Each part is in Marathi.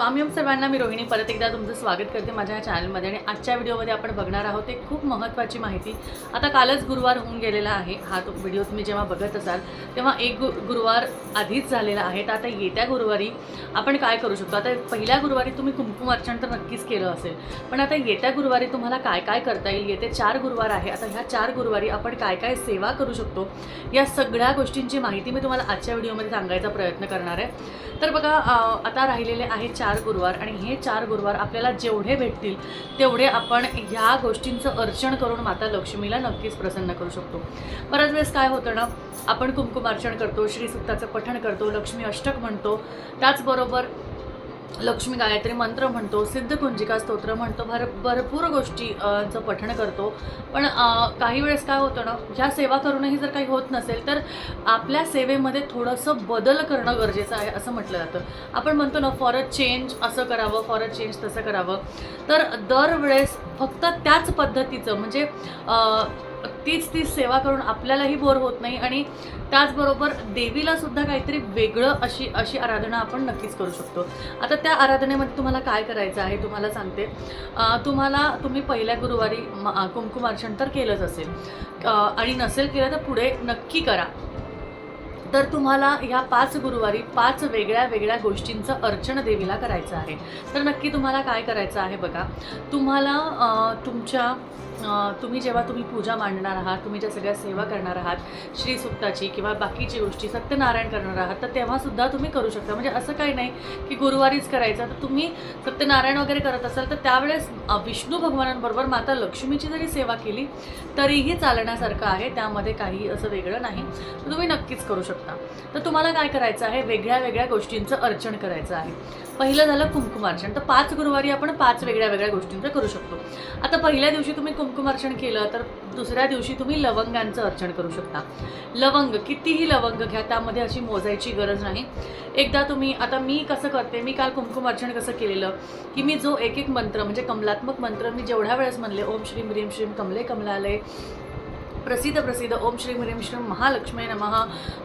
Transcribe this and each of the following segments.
स्वामी सर्वांना मी रोहिणी. परत एकदा तुमचं स्वागत करते माझ्या या चॅनलमध्ये आणि आजच्या व्हिडिओमध्ये आपण बघणार आहोत एक खूप महत्त्वाची माहिती. आता कालच गुरुवार होऊन गेलेला आहे. हा तो व्हिडिओ तुम्ही जेव्हा बघत असाल तेव्हा एक गु गुरुवार आधीच झालेला आहे. तर आता येत्या गुरुवारी आपण काय करू शकतो? आता पहिल्या गुरुवारी तुम्ही कुमकुम अर्चन तर नक्कीच केलं असेल. पण आता येत्या गुरुवारी तुम्हाला काय काय करता येईल? येते चार गुरुवार आहे. आता ह्या चार गुरुवारी आपण काय काय सेवा करू शकतो? या सगळ्या गोष्टींची माहिती मी तुम्हाला आजच्या व्हिडिओमध्ये सांगायचा प्रयत्न करणार आहे. तर बघा आता राहिलेले आहे चार गुरुवार आणि हे चार गुरुवार आपल्याला जेवढे भेटतील तेवढे आपण ह्या गोष्टींचं अर्चन करून माता लक्ष्मीला नक्कीच प्रसन्न करू शकतो. बऱ्याच वेळेस काय होतं ना आपण कुंकुम अर्चन करतो श्रीसुक्ताचं पठण करतो लक्ष्मी अष्टक म्हणतो. त्याचबरोबर लक्ष्मी गायत्री मंत्र म्हणतो सिद्धकुंजिका स्तोत्र म्हणतो भर भरपूर गोष्टीचं पठण करतो. पण काही वेळेस काय होतं ना ह्या सेवा करूनही जर काही होत नसेल तर आपल्या सेवेमध्ये थोडंसं बदल करणं गरजेचं आहे असं म्हटलं जातं. आपण म्हणतो ना फॉर अ चेंज असं करावं फॉर अ चेंज तसं करावं. तर दरवेळेस फक्त त्याच पद्धतीचं म्हणजे तीच तीच सेवा करून आपल्यालाही बोर होत नाही आणि त्याचबरोबर देवीला सुद्धा काहीतरी वेगळं अशी अशी आराधना आपण नक्कीच करू शकतो. आता त्या आराधनेमध्ये तुम्हाला काय करायचं आहे तुम्हाला सांगते. तुम्हाला तुम्ही पहिल्या गुरुवारी म- अ, कुंकुमार्चन तर केलंच असेल. आणि नसेल केलं तर पुढे नक्की करा. तर तुम्हाला ह्या पाच गुरुवारी पाच वेगळ्या वेगळ्या गोष्टींचं अर्चन देवीला करायचं आहे. तर नक्की तुम्हाला काय करायचं आहे बघा. तुम्हाला तुमच्या तुम्ही जेव्हा तुम्ही पूजा मांडणार आहात तुम्ही ज्या सगळ्या सेवा करणार आहात श्रीसुक्ताची किंवा बाकीची गोष्टी सत्यनारायण करणार आहात तर तेव्हासुद्धा तुम्ही करू शकता. म्हणजे असं काही नाही की गुरुवारीच करायचं. तर तुम्ही सत्यनारायण वगैरे करत असाल तर त्यावेळेस विष्णू भगवानांबरोबर माता लक्ष्मीची जरी सेवा केली तरीही चालण्यासारखं आहे. त्यामध्ये काही असं वेगळं नाही. तर तुम्ही नक्कीच करू शकता. तर तुम्हाला काय करायचं आहे? वेगळ्या वेगळ्या गोष्टींचं अर्चन करायचं आहे. पहिलं झालं कुंकुमार्चन. तर पाच गुरुवारी आपण पाच वेगळ्या वेगळ्या गोष्टींचं करू शकतो. आता पहिल्या दिवशी तुम्ही कुंकुमार्चन केलं तर दुसऱ्या दिवशी तुम्ही लवंगांचं अर्चन करू शकता. लवंग कितीही लवंग घ्या त्यामध्ये अशी मोजायची गरज नाही. एकदा तुम्ही आता मी कसं करते मी काल कुंकुमार्चन कसं केलेलं की मी जो एक एक मंत्र म्हणजे कमलात्मक मंत्र मी जेवढ्या वेळेस म्हणले ओम श्रीम ह्रीम श्रीम कमले कमलालय प्रसिद्ध प्रसिद्ध ओम श्री ह्रीम श्रीम महालक्ष्मी नमः.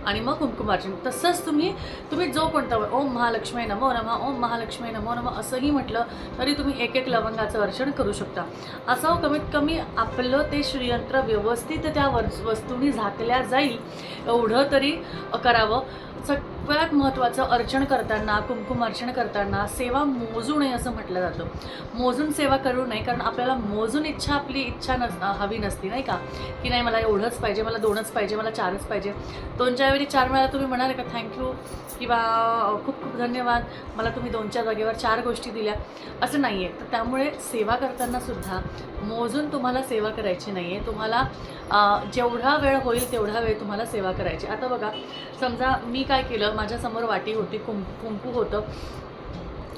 आणि मग कुंकुमार्चन. तसंच तुम्ही तुम्ही जो कोणता ओम महालक्ष्मी नमो नमः ओम महालक्ष्मी नमो नमः असंही म्हटलं तरी तुम्ही एक एक लवंगाचं अर्चन करू शकता. असं कमीत कमी आपलं ते श्रीयंत्र व्यवस्थित त्या वर वस्तूंनी झाकल्या जाईल एवढं तरी करावं. सगळ्यात महत्त्वाचं अर्चन करताना कुमकुम अर्चन करताना सेवा मोजू नये असं म्हटलं जातं. मोजून सेवा करू नये कारण आपल्याला मोजून इच्छा आपली इच्छा नस हवी नसती नाही का? की नाही मला एवढंच पाहिजे मला दोनच पाहिजे मला चारच पाहिजे. दोनच्या वेळी चार वेळा तुम्ही म्हणाल का थँक्यू किंवा खूप खूप धन्यवाद मला तुम्ही दोन चार जागेवर चार गोष्टी दिल्या. असं नाही आहे तर त्यामुळे सेवा करताना सुद्धा मोजून तुम्हाला सेवा करायची नाही आहे तुम्हाला जेवढा वेळ होईल तेवढा वेळ तुम्हाला सेवा करायची. आता बघा समजा मी काय केलं माझ्यासमोर वाटी होती कुं कुंकू होतं.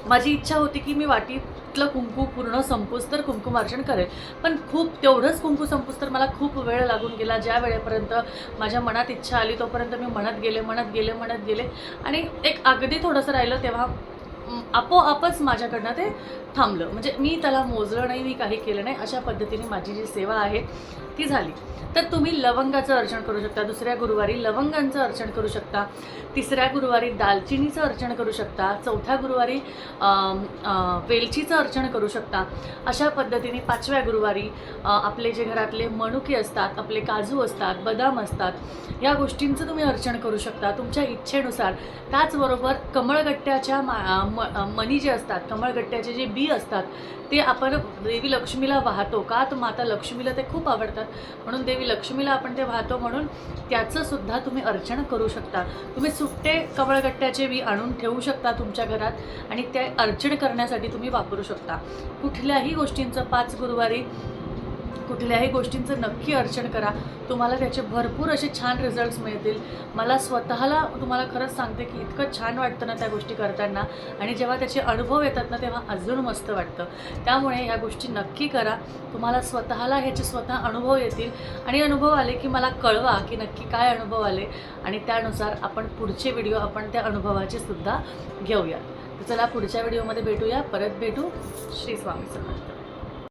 माझी इच्छा होती की मी वाटीतलं कुंकू पूर्ण संपूस तर कुंकुमार्चन करेल. पण खूप तेवढंच कुंकू संपूस तर मला खूप वेळ लागून गेला. ज्या वेळेपर्यंत माझ्या मनात इच्छा आली तोपर्यंत मी म्हणत गेले म्हणत गेले म्हणत गेले. आणि एक अगदी थोडंसं राहिलं तेव्हा आपोआपच माझ्याकडनं ते थांबलं. म्हणजे मी त्याला मोजलं नाही मी काही केलं नाही. अशा पद्धतीने माझी जी सेवा आहे ती झाली. तर तुम्ही लवंगाचं अर्चन करू शकता. दुसऱ्या गुरुवारी लवंगांचं अर्चन करू शकता. तिसऱ्या गुरुवारी दालचिनीचं अर्चन करू शकता. चौथ्या गुरुवारी वेलचीचं अर्चन करू शकता. अशा पद्धतीने पाचव्या गुरुवारी आपले जे घरातले मणुके असतात आपले काजू असतात बदाम असतात या गोष्टींचं तुम्ही अर्चन करू शकता. तुमच्या इच्छेनुसार. त्याचबरोबर कमळगट्ट्याच्या मा म मणी जे असतात कमळगट्ट्याचे जे बी असतात ते आपण देवी लक्ष्मीला वाहतो का? तर माता लक्ष्मीला ते खूप आवडतात. म्हणून देवी लक्ष्मीला आपण ते वाहतो म्हणून त्याचंसुद्धा तुम्ही अर्चन करू शकता. तुम्ही सुट्टे कमळगट्ट्याचे बी आणून ठेवू शकता तुमच्या घरात आणि ते अर्चन करण्यासाठी तुम्ही वापरू शकता. कुठल्याही गोष्टींचं पाच गुरुवारी कुठल्याही गोष्टींचं नक्की अर्चन करा. तुम्हाला त्याचे भरपूर असे छान रिझल्ट्स मिळतील. मला स्वतःला तुम्हाला खरंच सांगते की इतकं छान वाटतं ना त्या गोष्टी करताना. आणि जेव्हा त्याचे अनुभव येतात ना तेव्हा अजून मस्त वाटतं. त्यामुळे या गोष्टी नक्की करा. तुम्हाला स्वतःला ह्याचे स्वतः अनुभव येतील. आणि अनुभव आले की मला कळवा की नक्की काय अनुभव आले. आणि त्यानुसार आपण पुढचे व्हिडिओ आपण त्या अनुभवाचे सुद्धा घेऊया. तर चला पुढच्या व्हिडिओमध्ये भेटूया. परत भेटू. श्री स्वामी समर्थ.